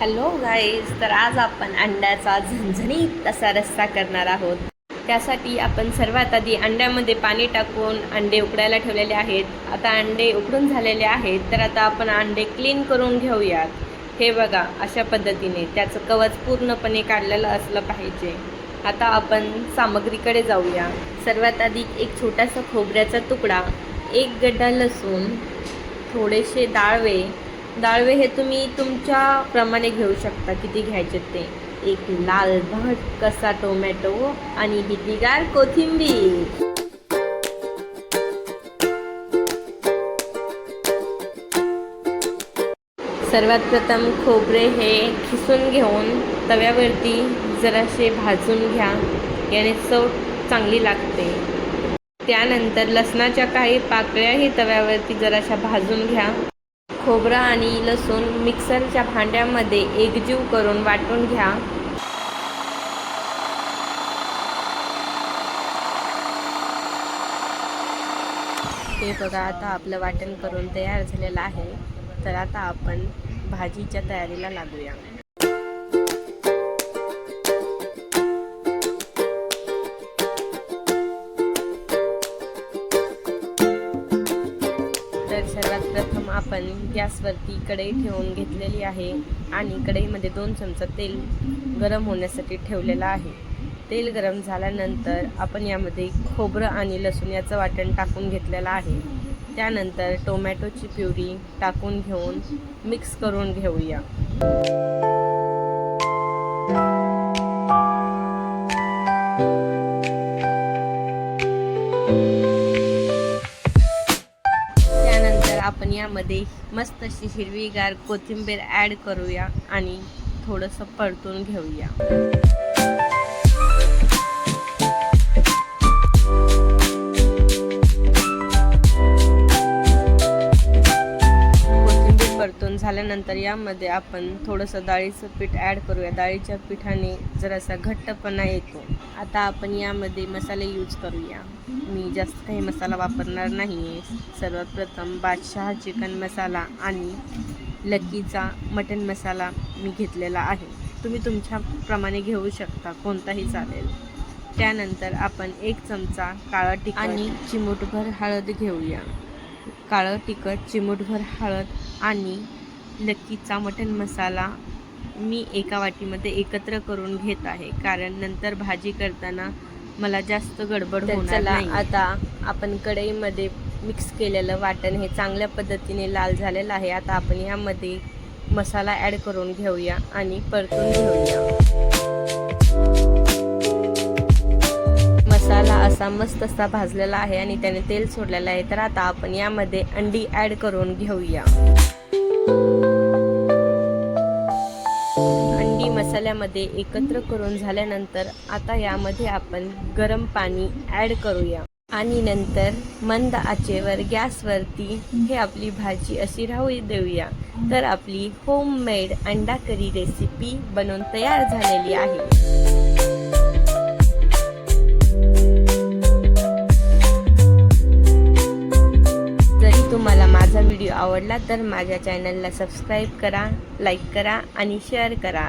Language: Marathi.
हॅलो गाईज तर आज आपण अंड्याचा झणझणीत असा रस्सा करणार आहोत. त्यासाठी आपण सर्वात आधी अंड्यामध्ये पाणी टाकून अंडे उकडायला ठेवलेले आहेत. आता अंडे उकडून झालेले आहेत तर आता आपण अंडे क्लीन करून घेऊयात. हे बघा अशा पद्धतीने त्याचं कवच पूर्णपणे काढलेलं असलं पाहिजे. आता आपण सामग्रीकडे जाऊया. सर्वात आधी एक छोटासा खोबऱ्याचा तुकडा एक गड्डा लसूण थोडेसे डाळवे डाळवे हे तुम्ही तुमच्या प्रमाणे घेऊ शकता. किती घ्यायचे ते? एक लाल भट कसा टोमॅटो आणि हिरवीगार कोथिंबीर. सर्वात प्रथम खोबरे हे खिसून घेऊन तव्यावरती जरासे भाजून घ्या. याने चव चांगली लागते. त्यानंतर लसणाच्या काही पाकळ्याही तव्यावरती जराशा भाजून घ्या. खोबरं आणि लसूण मिक्सरच्या भांड्यामध्ये एकजीव करून वाटून घ्या. हे बघा आता आपलं वाटण करून तयार झालेलं आहे. तर आता आपण भाजीच्या तयारीला लागूया. तर सर्वात प्रथम आपण गॅसवरती कढई ठेवून घेतलेली आहे आणि कढईमध्ये दोन चमचा तेल गरम होण्यासाठी ठेवलेलं आहे. तेल गरम झाल्यानंतर आपण यामध्ये खोबरं आणि लसूण याचं वाटण टाकून घेतलेलं आहे. त्यानंतर टोमॅटोची प्युरी टाकून घेऊन मिक्स करून घेऊया. आपण मस्त अशी हिरवीगार कोथिंबीर ॲड करूया आणि थोडंसं परतून घेऊया. परतून झाल्यानंतर यामध्ये आपण थोडंसं डाळीचं पीठ ॲड करूया. डाळीच्या पिठाने जरासा घट्टपणा येतो. आता आपण यामध्ये मसाले यूज करूया. मी जास्त काही मसाला वापरणार नाही. आहे सर्वात प्रथम बादशहा चिकन मसाला आणि लकीचा मटन मसाला मी घेतलेला आहे. तुम्ही तुमच्या प्रमाणे घेऊ शकता. कोणताही चालेल. त्यानंतर आपण एक चमचा काळा टिक आणि चिमूटभर हळद घेऊया. काळं तिखट चिमूटभर हळद आणि लक्कीचा मटन मसाला मी एका वाटीमध्ये एकत्र करून घेत आहे. कारण नंतर भाजी करताना मला जास्त गडबड होणार नाही. आता आपण कढईमध्ये मिक्स केलेलं वाटण हे चांगल्या पद्धतीने लाल झालेलं आहे. आता आपण यामध्ये मसाला ॲड करून घेऊया आणि परतून घेऊया. असा मस्त असा भाजलेला आहे आणि त्याने तेल सोडलेलं आहे. तर आता आपण यामध्ये अंडी ॲड करून घेऊया. अंडी मसाल्यामध्ये एकत्र करून झाल्यानंतर आता यामध्ये आपण गरम पाणी ॲड करूया. आणि नंतर मंद आचेवर गॅसवरती हे आपली भाजी अशी राहू देऊया. तर आपली होममेड अंडा करी रेसिपी बनवून तयार झालेली आहे. माझा व्हिडिओ आवडला तर माझ्या चॅनलला सबस्क्राईब करा लाईक करा आणि शेअर करा.